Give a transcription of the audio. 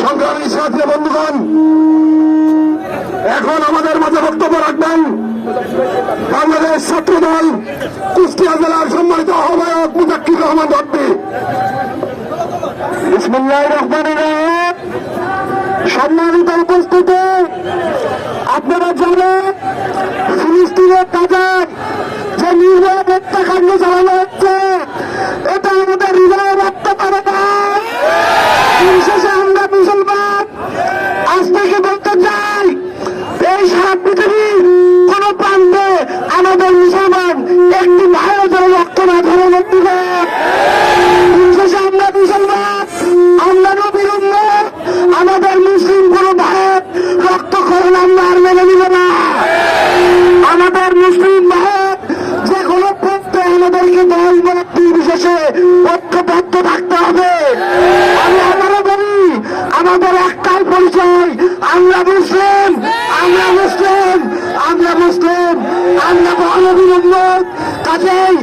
সংগ্রামী সাথী বন্ধুগণ, এখন আমাদের মাঝে বক্তব্য রাখবেন বাংলাদেশ ছাত্র দল কুষ্টিয়া জেলার সম্মানিত আহ্বায়ক মুজাক্কির রহমান রব্বি সম্মানিত উপস্থিতি, আপনারা জানেন দিন শেষে আমরা মুসলমান। আজ থেকে বলতে চাই, এই সারা পৃথিবীর কোন প্রান্তে আমাদের মুসলমান একটি জন্য রক্ত না দিকে দিন আমরা মুসলমান, আমরা নবীর আমাদের মুসলিম কোন ভাইয়ের রক্ত খরণ আমরা আর মেনে নিব না। আমাদের মুসলিম ভাইয়ের যে কোনো পথে আমাদেরকে দল মত বিশেষে আমাদের একটাই পরিচয় আমরা মুসলিম আমরা মুসলিম আমরা মুসলিম আমরা মহানবীর উন্নত কাজেই